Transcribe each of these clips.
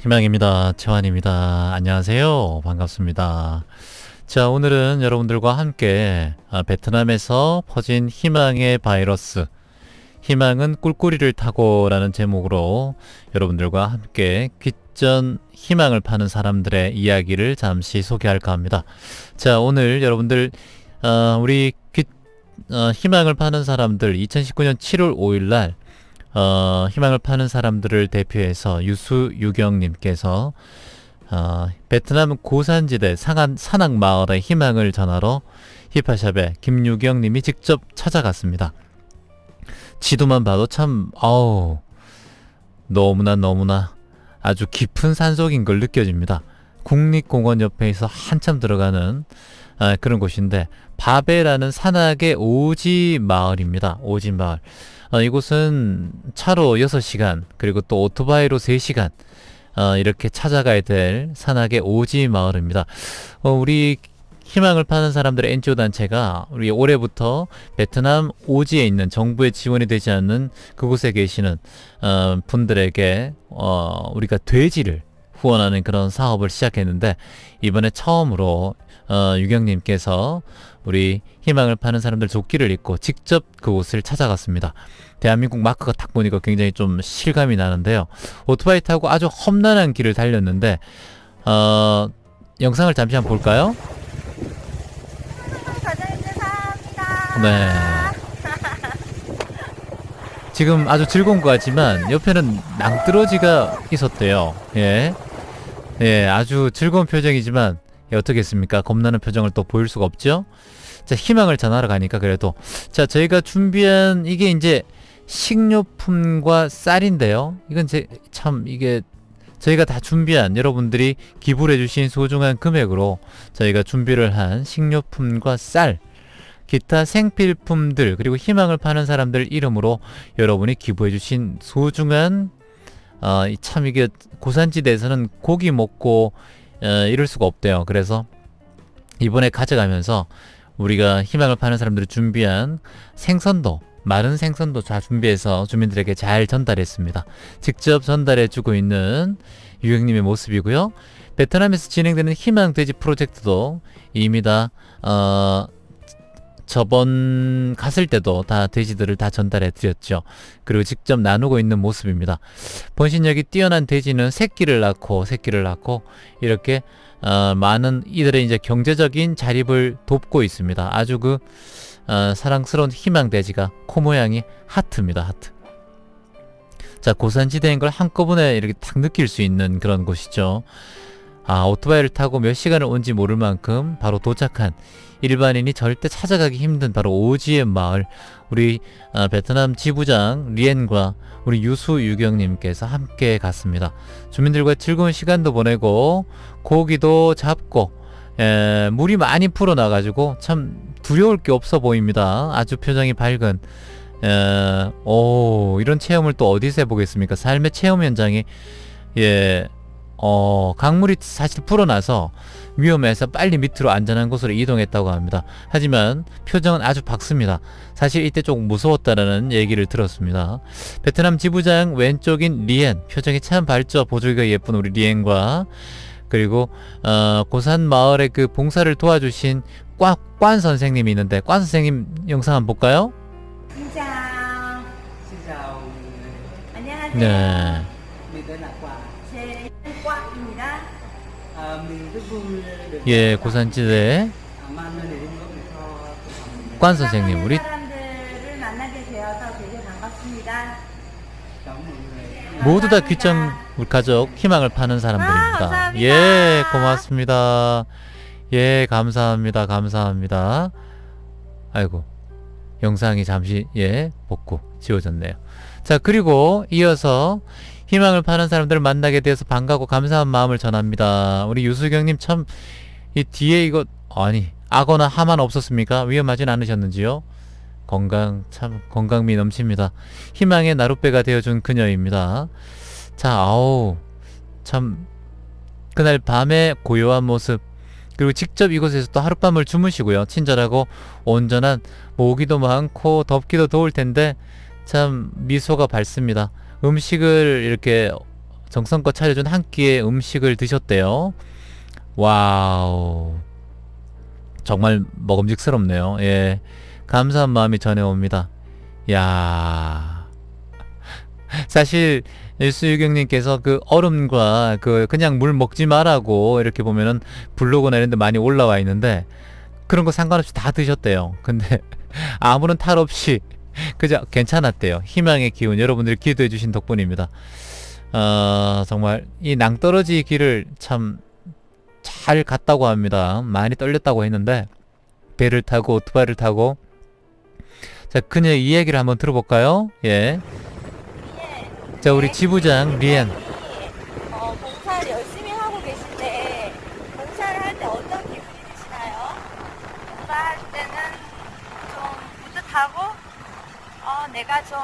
희망입니다. 채환입니다. 안녕하세요. 반갑습니다. 자, 오늘은 여러분들과 함께 아, 베트남에서 퍼진 희망의 바이러스, 희망은 꿀꿀이를 타고 라는 제목으로 여러분들과 함께 귀전 희망을 파는 사람들의 이야기를 잠시 소개할까 합니다. 자, 오늘 여러분들, 어, 우리 귀, 어, 희망을 파는 사람들 2019년 7월 5일 날 어, 희망을 파는 사람들을 대표해서 유수유경님께서 어, 베트남 고산지대 상한 산악 마을의 희망을 전하러 힙합샵에 김유경님이 직접 찾아갔습니다. 지도만 봐도 참 아우 너무나 너무나 아주 깊은 산속인 걸 느껴집니다. 국립공원 옆에서 한참 들어가는 아, 그런 곳인데 바베라는 산악의 오지 마을입니다. 오지 마을. 어, 이곳은 차로 6시간 그리고 또 오토바이로 3시간 어, 이렇게 찾아가야 될 산악의 오지 마을입니다. 어, 우리 희망을 파는 사람들의 NGO 단체가 우리 올해부터 베트남 오지에 있는 정부의 지원이 되지 않는 그곳에 계시는 어, 분들에게 어, 우리가 돼지를 후원하는 그런 사업을 시작했는데 이번에 처음으로 어, 유경님께서 우리 희망을 파는 사람들 조끼를 입고 직접 그곳을 찾아갔습니다. 대한민국 마크가 딱 보니까 굉장히 좀 실감이 나는데요. 오토바이 타고 아주 험난한 길을 달렸는데 어, 영상을 잠시 한번 볼까요? 네. 지금 아주 즐거운 것 같지만 옆에는 낭떠러지가 있었대요. 예. 예, 아주 즐거운 표정이지만 예, 어떻겠습니까? 겁나는 표정을 또 보일 수가 없죠? 자, 희망을 전하러 가니까 그래도 자, 저희가 준비한 이게 이제 식료품과 쌀인데요. 이건 제 참 이게 저희가 다 준비한 여러분들이 기부를 해주신 소중한 금액으로 저희가 준비를 한 식료품과 쌀, 기타 생필품들 그리고 희망을 파는 사람들 이름으로 여러분이 기부해주신 소중한 어, 이참 이게 고산지대에서는 고기 먹고 어, 이럴 수가 없대요. 그래서 이번에 가져가면서 우리가 희망을 파는 사람들이 준비한 생선도 마른 생선도 다 준비해서 주민들에게 잘 전달했습니다. 직접 전달해주고 있는 유형님의 모습이고요. 베트남에서 진행되는 희망 돼지 프로젝트도 이미 다 어, 저번 갔을 때도 다 돼지들을 다 전달해 드렸죠. 그리고 직접 나누고 있는 모습입니다. 번신력이 뛰어난 돼지는 새끼를 낳고 새끼를 낳고 이렇게 어, 많은 이들의 이제 경제적인 자립을 돕고 있습니다. 아주 그 어, 사랑스러운 희망 돼지가 코 모양이 하트입니다. 하트. 자 고산지대인 걸 한꺼번에 이렇게 딱 느낄 수 있는 그런 곳이죠. 아 오토바이를 타고 몇 시간을 온지 모를 만큼 바로 도착한 일반인이 절대 찾아가기 힘든 바로 오지의 마을 우리 어, 베트남 지부장 리엔과 우리 유수 유경님께서 함께 갔습니다. 주민들과 즐거운 시간도 보내고 고기도 잡고 에, 물이 많이 풀어나가지고 참 두려울 게 없어 보입니다. 아주 표정이 밝은 에, 오 이런 체험을 또 어디서 해보겠습니까? 삶의 체험 현장이 예 어, 강물이 사실 풀어나서 위험해서 빨리 밑으로 안전한 곳으로 이동했다고 합니다. 하지만 표정은 아주 밝습니다. 사실 이때 조금 무서웠다라는 얘기를 들었습니다. 베트남 지부장 왼쪽인 리엔 표정이 참 밝죠. 보조기가 예쁜 우리 리엔과 그리고 어, 고산 마을의 그 봉사를 도와주신 관, 관 선생님이 있는데 관 선생님 영상 한번 볼까요? 진짜 chào, 안녕하세요. 네. 예, 고산지대 đến góp cho cộng đồng 관 선생님 우리. 모두 다 귀청 우리 가족 희망을 파는 아, 사람들입니다. 감사합니다. 예, 고맙습니다. 예, 감사합니다. 감사합니다. 아이고, 영상이 잠시, 예, 복구, 지워졌네요. 자, 그리고 이어서 희망을 파는 사람들을 만나게 되어서 반가고 감사한 마음을 전합니다. 우리 유수경님 참, 이 뒤에 이거, 아니, 악어나 하만 없었습니까? 위험하진 않으셨는지요? 건강, 참, 건강미 넘칩니다. 희망의 나룻배가 되어준 그녀입니다. 자, 아우, 참, 그날 밤의 고요한 모습, 그리고 직접 이곳에서 또 하룻밤을 주무시고요. 친절하고 온전한 모기도 많고 덥기도 더울 텐데 참 미소가 밝습니다. 음식을 이렇게 정성껏 차려준 한 끼의 음식을 드셨대요. 와우. 정말 먹음직스럽네요. 예. 감사한 마음이 전해옵니다. 야 사실 일수유경님께서 그 얼음과 그 그냥 물 먹지 말라고 이렇게 보면은 블로그나 이런 데 많이 올라와 있는데 그런 거 상관없이 다 드셨대요. 근데 아무런 탈 없이 그저 괜찮았대요. 희망의 기운 여러분들이 기도해 주신 덕분입니다. 어, 정말 이 낭떠러지 길을 참 잘 갔다고 합니다. 많이 떨렸다고 했는데 배를 타고 오토바이를 타고 자 그녀의 이야기를 한번 들어볼까요? 예. 자 우리 지부장 리엔 어, 봉사를 열심히 하고 계신데 봉사를 할 때 어떤 기분이 드시나요? 봉사할 때는 좀 뿌듯하고 어, 내가 좀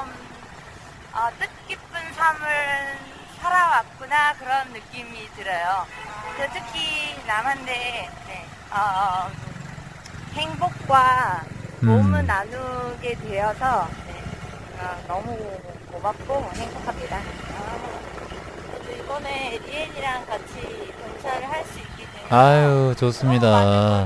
어, 뜻깊은 삶을 살아왔구나 그런 느낌이 들어요. 그 특히 남한테 네, 어, 행복과 도움을 음. 나누게 되어서 네, 어, 너무 고맙고 행복합니다. 저도 이번에 리엔이랑 같이 봉사를 할 수 있게 돼서 아유 좋습니다.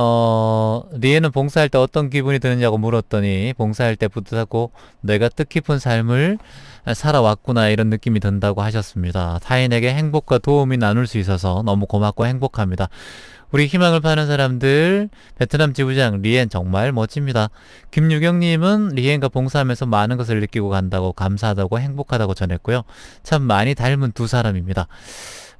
어, 리에는 봉사할 때 어떤 기분이 드느냐고 물었더니 봉사할 때 뿌듯하고 내가 뜻깊은 삶을 살아왔구나 이런 느낌이 든다고 하셨습니다. 타인에게 행복과 도움이 나눌 수 있어서 너무 고맙고 행복합니다. 우리 희망을 파는 사람들 베트남 지부장 리엔 정말 멋집니다. 김유경님은 리엔과 봉사하면서 많은 것을 느끼고 간다고 감사하다고 행복하다고 전했고요. 참 많이 닮은 두 사람입니다.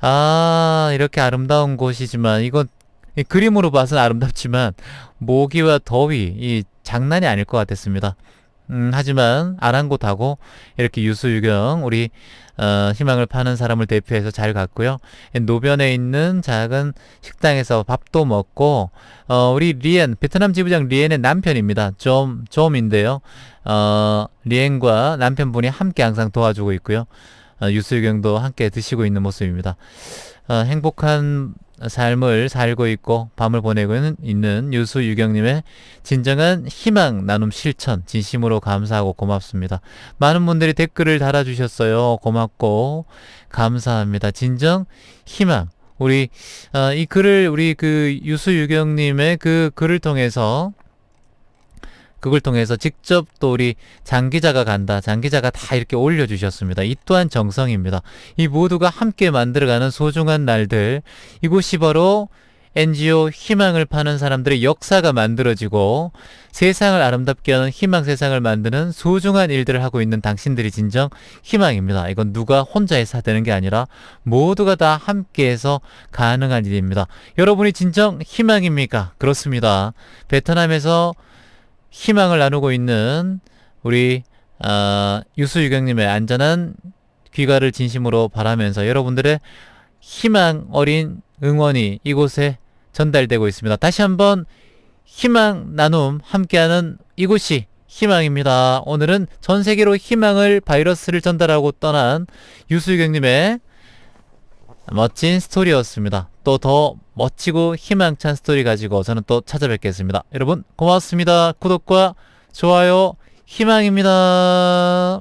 아 이렇게 아름다운 곳이지만 이건 이 그림으로 봐서는 아름답지만 모기와 더위 이 장난이 아닐 것 같았습니다. 음, 하지만 아랑곳하고 이렇게 유수유경 우리 어, 희망을 파는 사람을 대표해서 잘 갔고요. 노변에 있는 작은 식당에서 밥도 먹고 어, 우리 리엔 베트남 지부장 리엔의 남편입니다. 좀 좀인데요. 어, 리엔과 남편분이 함께 항상 도와주고 있고요. 어, 유수유경도 함께 드시고 있는 모습입니다. 어, 행복한 삶을 살고 있고 밤을 보내고 있는 유수유경님의 진정한 희망 나눔 실천 진심으로 감사하고 고맙습니다. 많은 분들이 댓글을 달아주셨어요. 고맙고 감사합니다. 진정 희망 우리 어, 이 글을 우리 그 유수유경님의 그 글을 통해서 그걸 통해서 직접 또 우리 장 기자가 간다. 장 기자가 다 이렇게 올려주셨습니다. 이 또한 정성입니다. 이 모두가 함께 만들어가는 소중한 날들. 이곳이 바로 NGO 희망을 파는 사람들의 역사가 만들어지고 세상을 아름답게 하는 희망 세상을 만드는 소중한 일들을 하고 있는 당신들이 진정 희망입니다. 이건 누가 혼자 해서 되는 게 아니라 모두가 다 함께해서 가능한 일입니다. 여러분이 진정 희망입니까? 그렇습니다. 베트남에서 희망을 나누고 있는 우리 어, 유수유경님의 안전한 귀가를 진심으로 바라면서 여러분들의 희망 어린 응원이 이곳에 전달되고 있습니다. 다시 한번 희망 나눔 함께하는 이곳이 희망입니다. 오늘은 전 세계로 희망을 바이러스를 전달하고 떠난 유수경님의 멋진 스토리였습니다. 또 더 멋지고 희망찬 스토리 가지고 저는 또 찾아뵙겠습니다. 여러분 고맙습니다. 구독과 좋아요 희망입니다.